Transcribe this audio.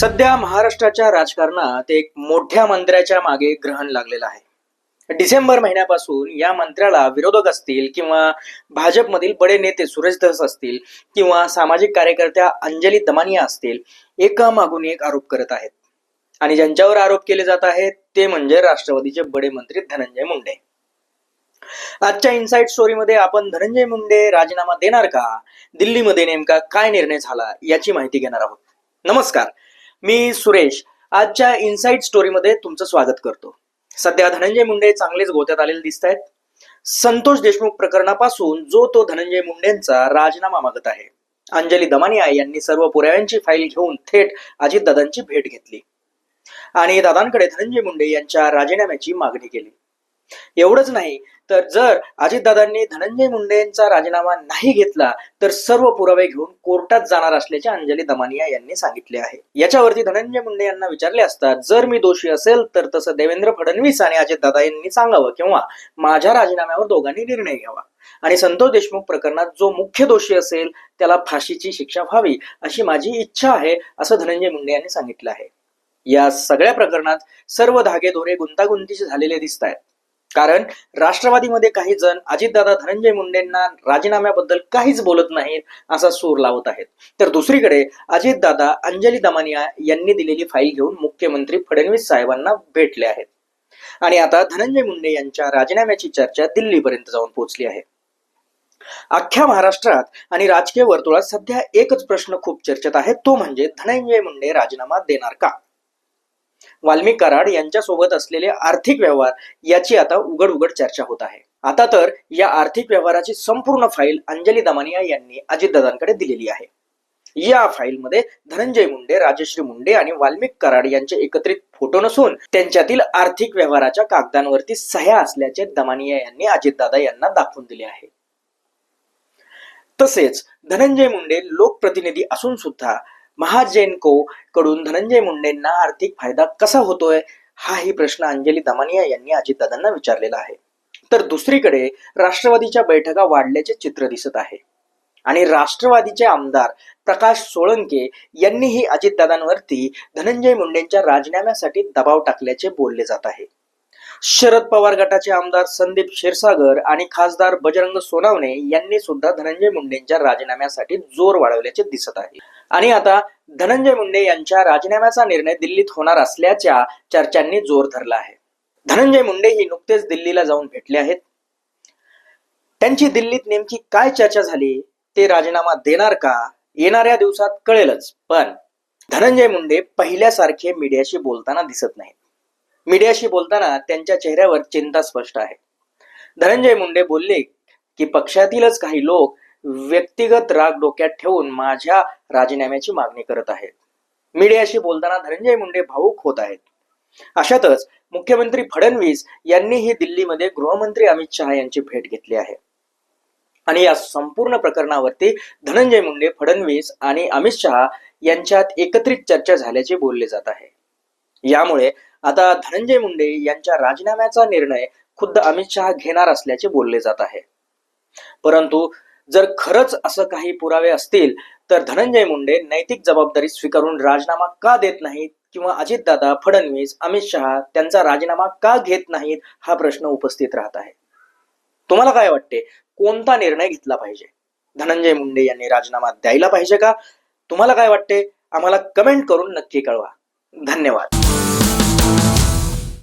सध्या महाराष्ट्राच्या राजकारणात एक मोठ्या मंत्र्याच्या मागे ग्रहण लागलेलं आहे. डिसेंबर महिन्यापासून या मंत्र्याला विरोधक असतील किंवा भाजपमधील बडे नेते सुरेश धस असतील किंवा सामाजिक कार्यकर्त्या अंजली दमानिया असतील एका मागून एक आरोप करत आहेत. आणि ज्यांच्यावर आरोप केले जात आहेत ते म्हणजे राष्ट्रवादीचे बडे मंत्री धनंजय मुंडे. आजच्या इन्साइट स्टोरीमध्ये आपण धनंजय मुंडे राजीनामा देणार का? दिल्लीमध्ये नेमका काय निर्णय झाला? याची माहिती घेणार आहोत. नमस्कार. मी सुरेश. आजच्या इनसाइड स्टोरीमध्ये तुमचं स्वागत करतो. सध्या धनंजय मुंडे चांगलेच गोत्यात आलेले दिसत आहेत. संतोष देशमुख प्रकरणापासून जो तो धनंजय मुंडेंचा राजीनामा मागत आहे. अंजली दमानिया यांनी सर्व पुराव्यांची फाईल घेऊन थेट अजितदादांची भेट घेतली. आणि दादांकडे धनंजय मुंडे यांच्या राजीनाम्याची मागणी केली. एवढंच नाही. तर जर अजितदादांनी धनंजय मुंडेंचा राजीनामा नाही घेतला तर सर्व पुरावे घेऊन कोर्टात जाणार असल्याचे अंजली दमानिया यांनी सांगितले आहे. याच्यावरती धनंजय मुंडे यांना विचारले असता जर मी दोषी असेल तर तसं देवेंद्र फडणवीस आणि अजितदादा यांनी सांगावं किंवा माझ्या राजीनाम्यावर दोघांनी निर्णय घ्यावा. आणि संतोष देशमुख प्रकरणात जो मुख्य दोषी असेल त्याला फाशीची शिक्षा व्हावी अशी माझी इच्छा आहे असं धनंजय मुंडे यांनी सांगितलं आहे. या सगळ्या प्रकरणात सर्व धागेदोरे गुंतागुंतीचे झालेले दिसत आहेत कारण राष्ट्रवादीमध्ये काही जण अजितदादा धनंजय मुंडेंना राजीनाम्याबद्दल काहीच बोलत नाहीत असा सूर लावत आहेत. तर दुसरीकडे अजितदादा अंजली दमानिया यांनी दिलेली फाईल घेऊन मुख्यमंत्री फडणवीस साहेबांना भेटले आहेत. आणि आता धनंजय मुंडे यांच्या राजीनाम्याची चर्चा दिल्लीपर्यंत जाऊन पोहोचली आहे. अख्ख्या महाराष्ट्रात आणि राजकीय वर्तुळात सध्या एकच प्रश्न खूप चर्चेत आहे तो म्हणजे धनंजय मुंडे राजीनामा देणार का? वाल्मिक कराड यांच्यासोबत असलेले आर्थिक व्यवहार याची आता उघड उघड चर्चा होत आहे. आता तर या आर्थिक व्यवहाराची संपूर्ण फाईल अंजली दमानिया यांनी अजितदादांकडे दिलेली आहे. या फाईलमध्ये धनंजय मुंडे राजश्री मुंडे आणि वाल्मिक कराड यांचे एकत्रित फोटो नसून त्यांच्यातील आर्थिक व्यवहाराच्या कागदांवरती सह्या असल्याचे दमानिया यांनी अजितदादा यांना दाखवून दिले आहे. तसेच धनंजय मुंडे लोकप्रतिनिधी असून सुद्धा महाजेनको कडून धनंजय मुंडेंना आर्थिक फायदा कसा होतोय हाही प्रश्न अंजली दमानिया यांनी अजितदादांना विचारलेला आहे. तर दुसरीकडे राष्ट्रवादीच्या बैठका वाढल्याचे चित्र दिसत आहे. आणि राष्ट्रवादीचे आमदार प्रकाश सोळंके यांनीही अजितदादांवरती धनंजय मुंडेंच्या राजीनाम्यासाठी दबाव टाकल्याचे बोलले जात आहे. शरद पवार गटाचे आमदार संदीप क्षीरसागर आणि खासदार बजरंग सोनावणे यांनी सुद्धा धनंजय मुंडेंच्या राजीनाम्यासाठी जोर वाढवल्याचे दिसत आहे. आणि आता धनंजय मुंडे यांच्या राजीनाम्याचा निर्णय दिल्लीत होणार असल्याच्या चर्चांनी जोर धरला आहे. धनंजय मुंडे ही नुकतेच दिल्लीला जाऊन भेटले आहेत. त्यांची दिल्लीत नेमकी काय चर्चा झाली ते राजीनामा देणार का येणाऱ्या दिवसात कळेलच. पण धनंजय मुंडे पहिल्यासारखे मीडियाशी बोलताना दिसत नाहीत. मीडियाशी बोलताना त्यांच्या चेहऱ्यावर चिंता स्पष्ट आहे. धनंजय मुंडे बोलले की पक्षातीलच काही लोक व्यक्तिगत राग डोक्यात ठेवून माझ्या राजीनाम्याची मागणी करत आहेत. मीडियाशी बोलताना धनंजय मुंडे भाऊक होत आहेत. अशातच मुख्यमंत्री फडणवीस यांनीही दिल्लीमध्ये गृहमंत्री अमित शहा यांची भेट घेतली आहे. आणि या संपूर्ण प्रकरणावरती धनंजय मुंडे फडणवीस आणि अमित शहा यांच्यात एकत्रित चर्चा झाल्याचे बोलले जात आहे. यामुळे आता धनंजय मुंडे यांच्या राजीनाम्याचा निर्णय खुद्द अमित शहा घेणार असल्याचे बोलले जात आहे. परंतु जर खरंच असं काही पुरावे असतील तर धनंजय मुंडे नैतिक जबाबदारी स्वीकारून राजीनामा का देत नाहीत किंवा अजितदादा फडणवीस अमित शहा त्यांचा राजीनामा का घेत नाहीत हा प्रश्न उपस्थित राहत आहे. तुम्हाला काय वाटते? कोणता निर्णय घेतला पाहिजे? धनंजय मुंडे यांनी राजीनामा द्यायला पाहिजे का? तुम्हाला काय वाटते? आम्हाला कमेंट करून नक्की कळवा. धन्यवाद.